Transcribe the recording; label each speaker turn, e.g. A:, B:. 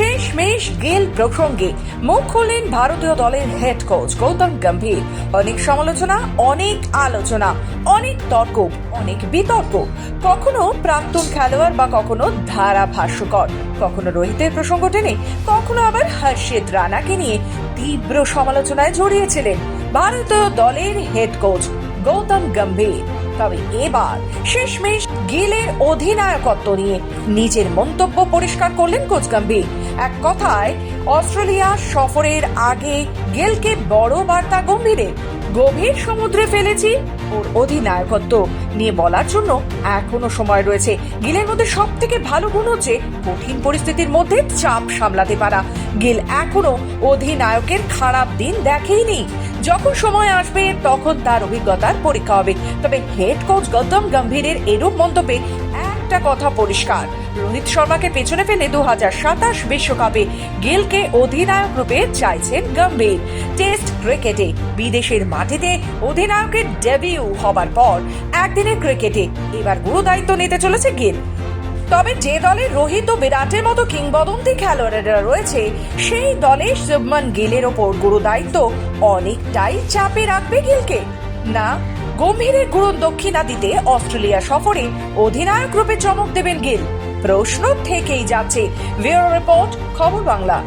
A: শেষ মেশ গেল প্রসঙ্গে। মুখ খুললেন ভারতীয় দলের হেড কোচ গৌতম গম্ভীর। অনেক সমালোচনা, অনেক আলোচনা, অনেক তর্ক, অনেক বিতর্ক। কখনো প্রাক্তন খেলোয়াড় বা কখনো ধারাভাষ্যকর কখনো রোহিতের প্রসঙ্গ টেনে, কখনো আবার হর্ষিত রানাকে নিয়ে তীব্র সমালোচনায় জড়িয়েছিলেন ভারতীয় দলের হেড কোচ গৌতম গম্ভীর। তবে এবার শেষমেশ গিলের অধিনায়কত্ব নিয়ে নিজের মন্তব্য পরিষ্কার করলেন কোচ গম্ভীর। এক কথায়, অস্ট্রেলিয়া সফরের আগে গেলকে বড় বার্তা গম্ভীরের গভীর সমুদ্রে ফেলেছি ওর অধিনায়কত্ব নিয়ে বলার জন্য এখনও সময় রয়েছে। গিলের মধ্যে সব থেকে ভালো গুণ হচ্ছে কঠিন পরিস্থিতির মধ্যে চাপ সামলাতে পারা। গিল এখনও অধিনায়কের খারাপ দিন দেখেইনি। যখন সময় আসবে, তখন তার অভিজ্ঞতার পরীক্ষা হবে। তবে হেড কোচ গৌতম গম্ভীরের এরূপ মন্তব্যে একটা কথা পরিষ্কার। রোহিত শর্মাকে পেছনে ফেলে দু হাজার সাতাশ বিশ্বকাপে গিলকে অধিনায়ক রূপে চাইছেন গম্ভীর। টেস্ট ক্রিকেটে, বিদেশের মাটিতে অধিনায়কের ডেবিউ হবার পর, একদিনের ক্রিকেটে এবার গুরু দায়িত্ব নিতে চলেছে গিল। তবে যে দলে রোহিত ও বিরাটের মতো কিংবদন্তি খেলোয়াড়েরা রয়েছে, সেই দলে শুভমান গিলের ওপর গুরু দায়িত্ব অনেকটাই চাপে রাখবে গিলকে। না গম্ভীরের গুরু দক্ষিণা দিতে অস্ট্রেলিয়া সফরে অধিনায়ক রূপে চমক দেবেন গিল। প্রশ্ন থেকেই যাচ্ছে রিপোর্ট, খবর বাংলা।